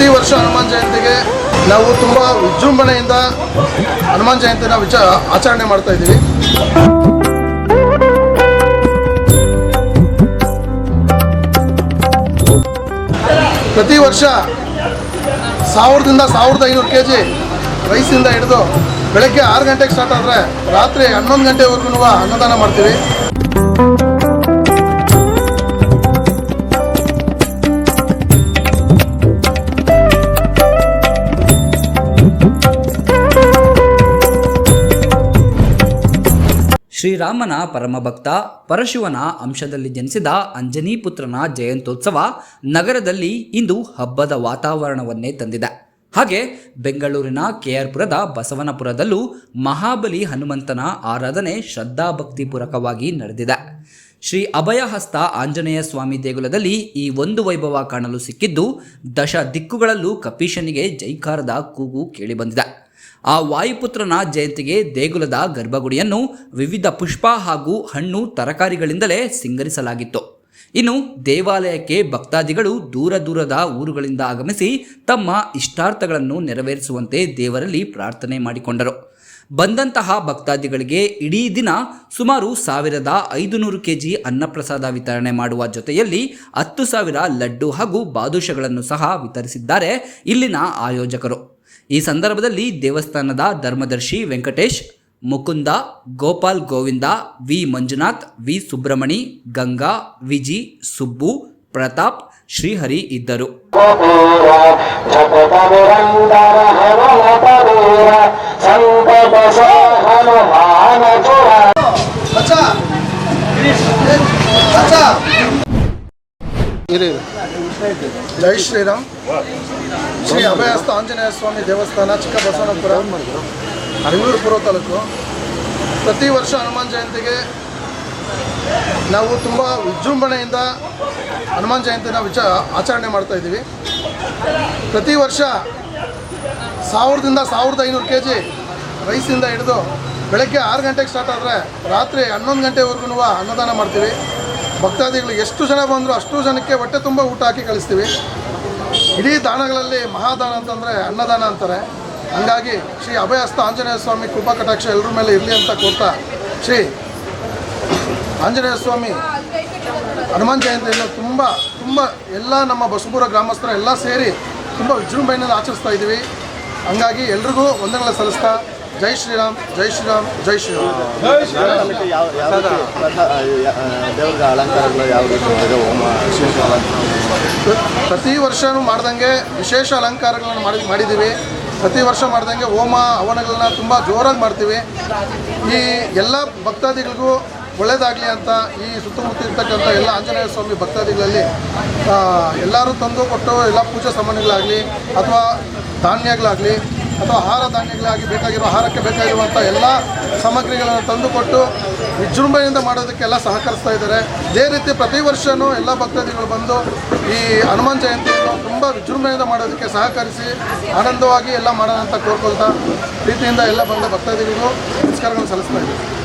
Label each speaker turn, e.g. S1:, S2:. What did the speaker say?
S1: ಪ್ರತಿ ವರ್ಷ ಹನುಮಾನ್ ಜಯಂತಿಗೆ ನಾವು ತುಂಬ ವಿಜೃಂಭಣೆಯಿಂದ ಹನುಮಾನ್ ಜಯಂತಿನ ವಿಚಾರ ಆಚರಣೆ ಮಾಡ್ತಾ ಇದ್ದೀವಿ. ಪ್ರತಿ ವರ್ಷ ಸಾವಿರದಿಂದ ಸಾವಿರದ ಐನೂರು ಕೆ ಜಿ ರೈಸಿಂದ ಹಿಡಿದು ಬೆಳಗ್ಗೆ ಆರು ಗಂಟೆಗೆ ಸ್ಟಾರ್ಟ್ ಆದರೆ ರಾತ್ರಿ ಹನ್ನೊಂದು ಗಂಟೆವರೆಗೂ ಅನ್ನದಾನ ಮಾಡ್ತೀವಿ.
S2: ಶ್ರೀರಾಮನ ಪರಮಭಕ್ತ ಪರಶಿವನ ಅಂಶದಲ್ಲಿ ಜನಿಸಿದ ಅಂಜನಿ ಪುತ್ರನ ಜಯಂತ್ಯೋತ್ಸವ ನಗರದಲ್ಲಿ ಇಂದು ಹಬ್ಬದ ವಾತಾವರಣವನ್ನೇ ತಂದಿದೆ. ಹಾಗೆ ಬೆಂಗಳೂರಿನ ಕೆಆರ್ಪುರದ ಬಸವನಪುರದಲ್ಲೂ ಮಹಾಬಲಿ ಹನುಮಂತನ ಆರಾಧನೆ ಶ್ರದ್ಧಾಭಕ್ತಿಪೂರ್ವಕವಾಗಿ ನಡೆದಿದೆ. ಶ್ರೀ ಅಭಯಹಸ್ತ ಆಂಜನೇಯ ಸ್ವಾಮಿ ದೇಗುಲದಲ್ಲಿ ಈ ಒಂದು ವೈಭವ ಕಾಣಲು ಸಿಕ್ಕಿದ್ದು ದಶ ದಿಕ್ಕುಗಳಲ್ಲೂ ಕಪೀಶನಿಗೆ ಜೈಕಾರದ ಕೂಗು ಕೇಳಿಬಂದಿದೆ. ಆ ವಾಯುಪುತ್ರನ ಜಯಂತಿಗೆ ದೇಗುಲದ ಗರ್ಭಗುಡಿಯನ್ನು ವಿವಿಧ ಪುಷ್ಪ ಹಾಗೂ ಹಣ್ಣು ತರಕಾರಿಗಳಿಂದಲೇ ಸಿಂಗರಿಸಲಾಗಿತ್ತು. ಇನ್ನು ದೇವಾಲಯಕ್ಕೆ ಭಕ್ತಾದಿಗಳು ದೂರ ದೂರದ ಊರುಗಳಿಂದ ಆಗಮಿಸಿ ತಮ್ಮ ಇಷ್ಟಾರ್ಥಗಳನ್ನು ನೆರವೇರಿಸುವಂತೆ ದೇವರಲ್ಲಿ ಪ್ರಾರ್ಥನೆ ಮಾಡಿಕೊಂಡರು. ಬಂದಂತಹ ಭಕ್ತಾದಿಗಳಿಗೆ ಇಡೀ ದಿನ ಸುಮಾರು ಸಾವಿರದ ಐದುನೂರು ಕೆಜಿ ಅನ್ನಪ್ರಸಾದ ವಿತರಣೆ ಮಾಡುವ ಜೊತೆಯಲ್ಲಿ ಹತ್ತು ಸಾವಿರ ಲಡ್ಡು ಹಾಗೂ ಬಾದುಷಗಳನ್ನು ಸಹ ವಿತರಿಸಿದ್ದಾರೆ ಇಲ್ಲಿನ ಆಯೋಜಕರು. ಈ ಸಂದರ್ಭದಲ್ಲಿ ದೇವಸ್ಥಾನದ ಧರ್ಮದರ್ಶಿ ವೆಂಕಟೇಶ್, ಮುಕುಂದ, ಗೋಪಾಲ್ ಗೋವಿಂದ, ವಿ ಮಂಜುನಾಥ್, ವಿ ಸುಬ್ರಮಣಿ ಗಂಗಾ, ವಿಜಿ, ಸುಬ್ಬು, ಪ್ರತಾಪ್, ಶ್ರೀಹರಿ ಇದ್ದರು.
S1: ಜೈ ಶ್ರೀರಾಮ್. ಶ್ರೀ ಅಭಯಸ್ಥ ಆಂಜನೇಯ ಸ್ವಾಮಿ ದೇವಸ್ಥಾನ ಚಿಕ್ಕಬಸವನಪುರ, ಬೆಂಗಳೂರು ಪೂರ್ವ ತಾಲೂಕು. ಪ್ರತಿ ವರ್ಷ ಹನುಮಾನ್ ಜಯಂತಿಗೆ ನಾವು ತುಂಬ ವಿಜೃಂಭಣೆಯಿಂದ ಹನುಮಾನ್ ಜಯಂತಿನ ವಿಚ ಆಚರಣೆ ಮಾಡ್ತಾ ಇದ್ದೀವಿ. ಪ್ರತಿ ವರ್ಷ ಸಾವಿರದಿಂದ ಸಾವಿರದ ಐನೂರು ಕೆ ಜಿ ರೈಸಿಂದ ಹಿಡಿದು ಬೆಳಗ್ಗೆ ಆರು ಗಂಟೆಗೆ ಸ್ಟಾರ್ಟ್ ಆದರೆ ರಾತ್ರಿ ಹನ್ನೊಂದು ಗಂಟೆವರೆಗೂ ಅನ್ನದಾನ ಮಾಡ್ತೀವಿ. ಭಕ್ತಾದಿಗಳು ಎಷ್ಟು ಜನ ಬಂದರೂ ಅಷ್ಟು ಜನಕ್ಕೆ ಹೊಟ್ಟೆ ತುಂಬ ಊಟ ಹಾಕಿ ಕಳಿಸ್ತೀವಿ. ಇಡೀ ದಾನಗಳಲ್ಲಿ ಮಹಾದಾನ ಅಂತಂದರೆ ಅನ್ನದಾನ ಅಂತಾರೆ. ಹಂಗಾಗಿ ಶ್ರೀ ಅಭಯಸ್ತ ಆಂಜನೇಯ ಸ್ವಾಮಿ ಕೃಪಾ ಕಟಾಕ್ಷ ಎಲ್ಲರ ಮೇಲೆ ಇರಲಿ ಅಂತ ಕೊಡ್ತಾ ಶ್ರೀ ಆಂಜನೇಯ ಸ್ವಾಮಿ ಹನುಮಾನ್ ಜಯಂತಿಯನ್ನು ತುಂಬ ತುಂಬ ಎಲ್ಲ ನಮ್ಮ ಬಸಪುರ ಗ್ರಾಮಸ್ಥರ ಎಲ್ಲ ಸೇರಿ ತುಂಬ ವಿಜೃಂಭಣೆಯಿಂದ ಆಚರಿಸ್ತಾ ಇದ್ದೀವಿ. ಹಂಗಾಗಿ ಎಲ್ರಿಗೂ ವಂದನೆಗಳ ಸಲ್ಲಿಸ್ತಾ ಜೈ ಶ್ರೀರಾಮ್ ಜೈ ಶ್ರೀರಾಮ್ ಜೈ ಶ್ರೀರಾಮ್.
S3: ಕಾಲಕ್ಕೆ ಯಾವ ಯಾವ ರೀತಿ ಪ್ರಥ- ಯಾ- ದೇವ್ರ ಅಲಂಕಾರಗಳು ಯಾವ ರೀತಿ ಹೋಮ ವಿಶೇಷ ಅಲಂಕಾರ.
S1: ಪ್ರತಿ ವರ್ಷವೂ ಮಾಡ್ದಂಗೆ ವಿಶೇಷ ಅಲಂಕಾರಗಳನ್ನು ಮಾಡಿ ಮಾಡಿದ್ದೀವಿ. ಪ್ರತಿ ವರ್ಷ ಮಾಡ್ದಂಗೆ ಹೋಮ ಹವನಗಳನ್ನ ತುಂಬ ಜೋರಾಗಿ ಮಾಡ್ತೀವಿ. ಈ ಎಲ್ಲ ಭಕ್ತಾದಿಗಳಿಗೂ ಒಳ್ಳೇದಾಗಲಿ ಅಂತ ಈ ಸುತ್ತಮುತ್ತ ಇರ್ತಕ್ಕಂಥ ಎಲ್ಲ ಆಂಜನೇಯ ಸ್ವಾಮಿ ಭಕ್ತಾದಿಗಳಲ್ಲಿ ಎಲ್ಲರೂ ತಂದು ಕೊಟ್ಟು ಎಲ್ಲ ಪೂಜಾ ಸಾಮಾನುಗಳಾಗಲಿ ಅಥವಾ ಧಾನ್ಯಗಳಾಗಲಿ ಅಥವಾ ಆಹಾರ ಧಾನ್ಯಗಳಾಗಿ ಬೇಕಾಗಿರುವ ಆಹಾರಕ್ಕೆ ಬೇಕಾಗಿರುವಂಥ ಎಲ್ಲ ಸಾಮಗ್ರಿಗಳನ್ನು ತಂದುಕೊಟ್ಟು ವಿಜೃಂಭಣೆಯಿಂದ ಮಾಡೋದಕ್ಕೆಲ್ಲ ಸಹಕರಿಸ್ತಾ ಇದ್ದಾರೆ. ಇದೇ ರೀತಿ ಪ್ರತಿ ವರ್ಷವೂ ಎಲ್ಲ ಭಕ್ತಾದಿಗಳು ಬಂದು ಈ ಹನುಮಾನ್ ಜಯಂತಿಯನ್ನು ತುಂಬ ವಿಜೃಂಭಣೆಯಿಂದ ಮಾಡೋದಕ್ಕೆ ಸಹಕರಿಸಿ ಆನಂದವಾಗಿ ಎಲ್ಲ ಮಾಡೋಣ ಅಂತ ಕೋರ್ಕೊಳ್ತಾ ಪ್ರೀತಿಯಿಂದ ಎಲ್ಲ ಬಂದ ಭಕ್ತಾದಿಗಳಿಗೂ ನಮಸ್ಕಾರಗಳನ್ನು ಸಲ್ಲಿಸ್ತಾ ಇದ್ದೀವಿ.